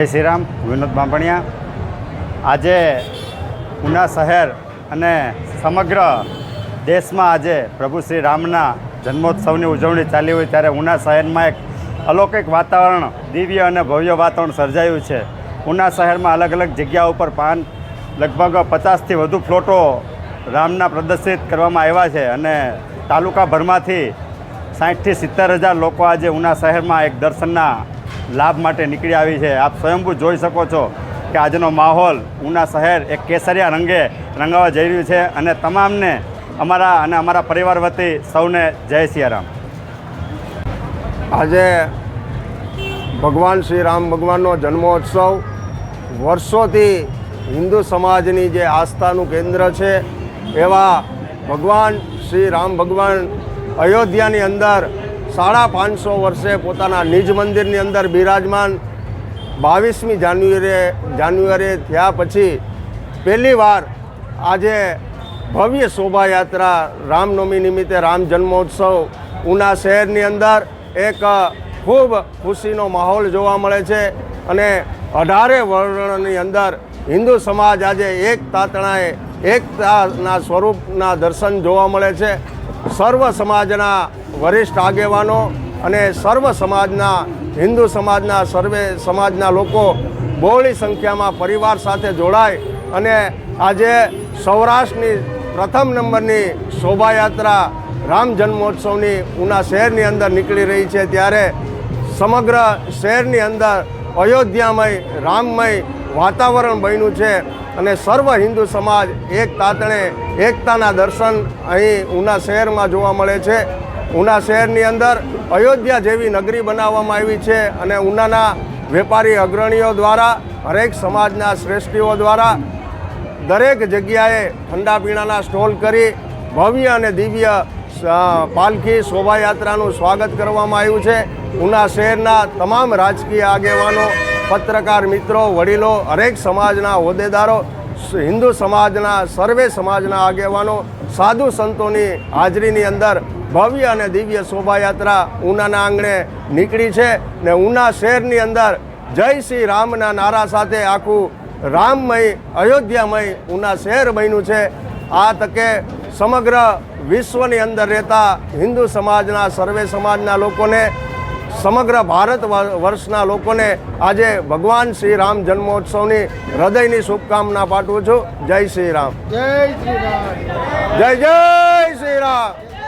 જય શ્રી રામ, વિનોદ બાંભણિયા. આજે ઉના શહેર અને સમગ્ર દેશમાં આજે પ્રભુ શ્રી રામના જન્મોત્સવની ઉજવણી ચાલી હોય ત્યારે ઉના શહેરમાં એક અલૌકિક વાતાવરણ, દિવ્ય અને ભવ્ય વાતાવરણ સર્જાયું છે. ઉના શહેરમાં અલગ અલગ જગ્યા ઉપર પાન, લગભગ પચાસથી વધુ ફ્લોટો રામના પ્રદર્શિત કરવામાં આવ્યા છે અને તાલુકાભરમાંથી સાઠથી સિત્તેર હજાર લોકો આજે ઉના શહેરમાં એક દર્શનના લાભ માટે નીકળી આવી છે. આપ સ્વયંભૂ જોઈ શકો છો કે આજનો માહોલ ઉના શહેર એક કેસરિયા રંગે રંગાવા જઈ રહ્યું છે અને તમામને અમારા અને અમારા પરિવાર વતી સૌને જય સિયારામ. આજે ભગવાન શ્રી રામ ભગવાનનો જન્મોત્સવ વર્ષોથી હિન્દુ સમાજની જે આસ્થાનું કેન્દ્ર છે એવા ભગવાન શ્રી રામ ભગવાન અયોધ્યાની અંદર સાડા પાંચસો વર્ષે પોતાના નિજ મંદિરની અંદર બિરાજમાન બાવીસમી જાન્યુઆરીએ જાન્યુઆરી થયા પછી પહેલી વાર આજે ભવ્ય શોભાયાત્રા રામનવમી નિમિત્તે રામ જન્મોત્સવ ઉના શહેરની અંદર એક ખૂબ ખુશીનો માહોલ જોવા મળે છે અને અઢારે વર્ણની અંદર હિન્દુ સમાજ આજે એક તાતણાએ એકતાના સ્વરૂપના દર્શન જોવા મળે છે. સર્વ સમાજના વરિષ્ઠ આગેવાનો અને સર્વ સમાજના, હિન્દુ સમાજના, સર્વે સમાજના લોકો બહોળી સંખ્યામાં પરિવાર સાથે જોડાય અને આજે સૌરાષ્ટ્રની પ્રથમ નંબરની શોભાયાત્રા રામ જન્મોત્સવની ઉના શહેરની અંદર નીકળી રહી છે. ત્યારે સમગ્ર શહેરની અંદર અયોધ્યામય, રામમય વાતાવરણ બન્યું છે અને સર્વ હિન્દુ સમાજ એક તાતણે એકતાના દર્શન અહીં ઉના શહેરમાં જોવા મળે છે. ઉના શહેરની અંદર અયોધ્યા જેવી નગરી બનાવવામાં આવી છે અને ઉનાના વેપારી અગ્રણીઓ દ્વારા, હરેક સમાજના શ્રેષ્ઠીઓ દ્વારા દરેક જગ્યાએ ઠંડા પીણાના સ્ટોલ કરી ભવ્ય અને દિવ્ય પાલખી શોભાયાત્રાનું સ્વાગત કરવામાં આવ્યું છે. ઉના શહેરના તમામ રાજકીય આગેવાનો, પત્રકાર મિત્રો, વડીલો, હરેક સમાજના હોદ્દેદારો હિન્દુ સમાજના, સર્વે સમાજના આગેવાનો સાધુ સંતોની હાજરીની અંદર ભવ્ય અને દિવ્ય શોભાયાત્રા ઉનાના આંગણે નીકળી છે ને ઉના શહેરની અંદર જય શ્રી રામના નારા સાથે આખું રામમય, અયોધ્યામય ઉના શહેર બન્યું છે. આ તકે સમગ્ર વિશ્વની અંદર રહેતા હિન્દુ સમાજના, સર્વે સમાજના લોકોને સમગ્ર ભારત વર્ષના લોકોને આજે ભગવાન શ્રી રામ જન્મોત્સવની હૃદયની શુભકામના પાઠવું છું. જય શ્રી રામ. જય જય શ્રી રામ.